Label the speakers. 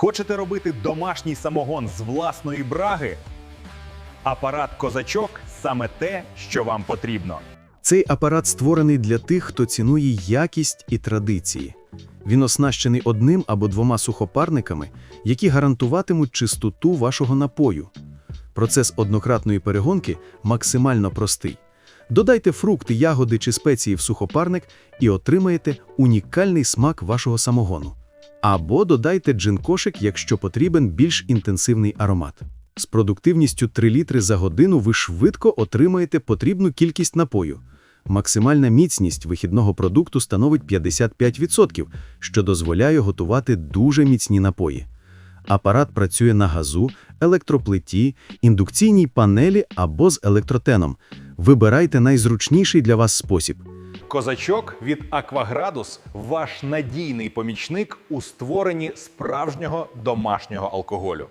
Speaker 1: Хочете робити домашній самогон з власної браги? Апарат козачок саме те, що вам потрібно.
Speaker 2: Цей апарат створений для тих, хто цінує якість і традиції. Він оснащений одним або двома сухопарниками, які гарантуватимуть чистоту вашого напою. Процес однократної перегонки максимально простий. Додайте фрукти, ягоди чи спеції в сухопарник і отримаєте унікальний смак вашого самогону. Або додайте джин-кошик, якщо потрібен більш інтенсивний аромат. З продуктивністю 3 літри за годину ви швидко отримаєте потрібну кількість напою. Максимальна міцність вихідного продукту становить 55%, що дозволяє готувати дуже міцні напої. Апарат працює на газу, електроплиті, індукційній панелі або з електротеном. Вибирайте найзручніший для вас спосіб.
Speaker 1: Козачок від Акваградус ваш надійний помічник у створенні справжнього домашнього алкоголю.